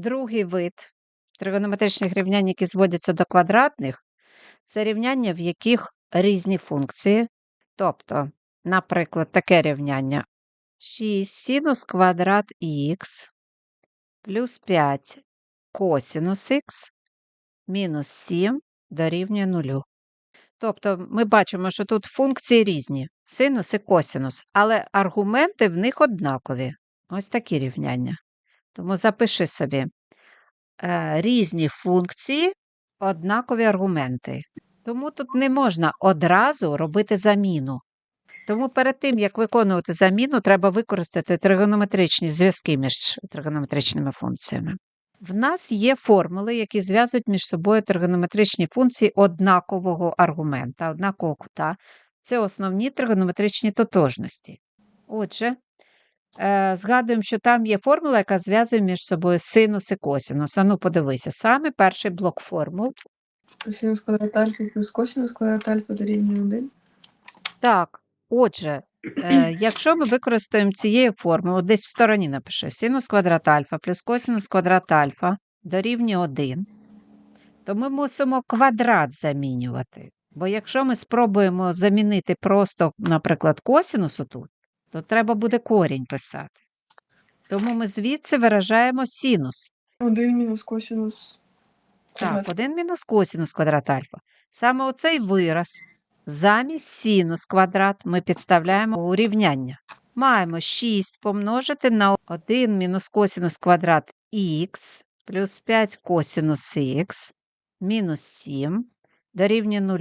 Другий вид тригонометричних рівнянь, які зводяться до квадратних, це рівняння, в яких різні функції. Тобто, наприклад, таке рівняння 6 синус квадрат х плюс 5 косинус х мінус 7 дорівнює 0. Тобто ми бачимо, що тут функції різні синус і косинус, але аргументи в них однакові. Ось такі рівняння. Тому запиши собі е, різні функції, однакові аргументи. Тому тут не можна одразу робити заміну. Тому перед тим, як виконувати заміну, треба використати тригонометричні зв'язки між тригонометричними функціями. В нас є формули, які зв'язують між собою тригонометричні функції однакового аргумента, однакового кута. Це основні тригонометричні тотожності. Отже, згадуємо, що там є формула, яка зв'язує між собою синус і косинус. А ну, подивися, саме перший блок формул. Синус квадрат альфа плюс косинус квадрат альфа дорівнює 1. Так, отже, е, якщо ми використаємо цією формулою, десь в стороні напиши синус квадрат альфа плюс косинус квадрат альфа дорівнює 1, то ми мусимо квадрат замінювати. Бо якщо ми спробуємо замінити просто, наприклад, косинус тут, то треба буде корінь писати. Тому ми звідси виражаємо синус. 1 мінус косинус Так, квадрат. 1 мінус косинус квадрат альфа. Саме оцей вираз замість синус квадрат ми підставляємо у рівняння. Маємо 6 помножити на 1 мінус косинус квадрат х плюс 5 косинус х мінус 7 дорівнює 0.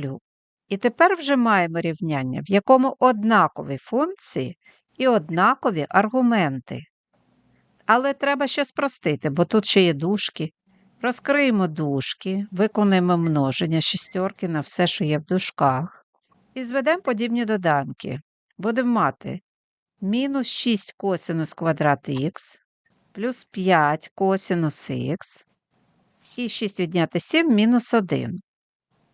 І тепер вже маємо рівняння, в якому однакові функції і однакові аргументи. Але треба ще спростити, бо тут ще є дужки. Розкриємо дужки, виконаємо множення шістерки на все, що є в дужках, і зведемо подібні доданки. Будемо мати мінус 6 косинус квадрат х плюс 5 косинус х і 6 відняти 7 мінус 1.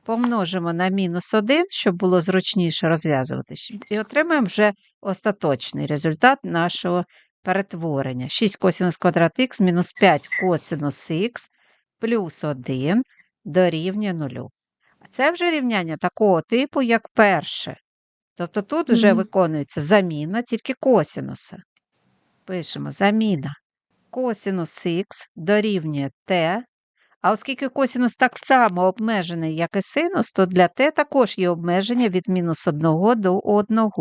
Помножимо на мінус 1, щоб було зручніше розв'язувати, і отримаємо вже остаточний результат нашого перетворення. 6 косинус квадрат х мінус 5 косинус х плюс 1 дорівнює 0. Це вже рівняння такого типу, як перше. Тобто тут вже Мгм. виконується заміна тільки косинуса. Пишемо заміна. Косинус х дорівнює t, а оскільки косінус так само обмежений, як і синус, то для t також є обмеження від мінус 1 до 1.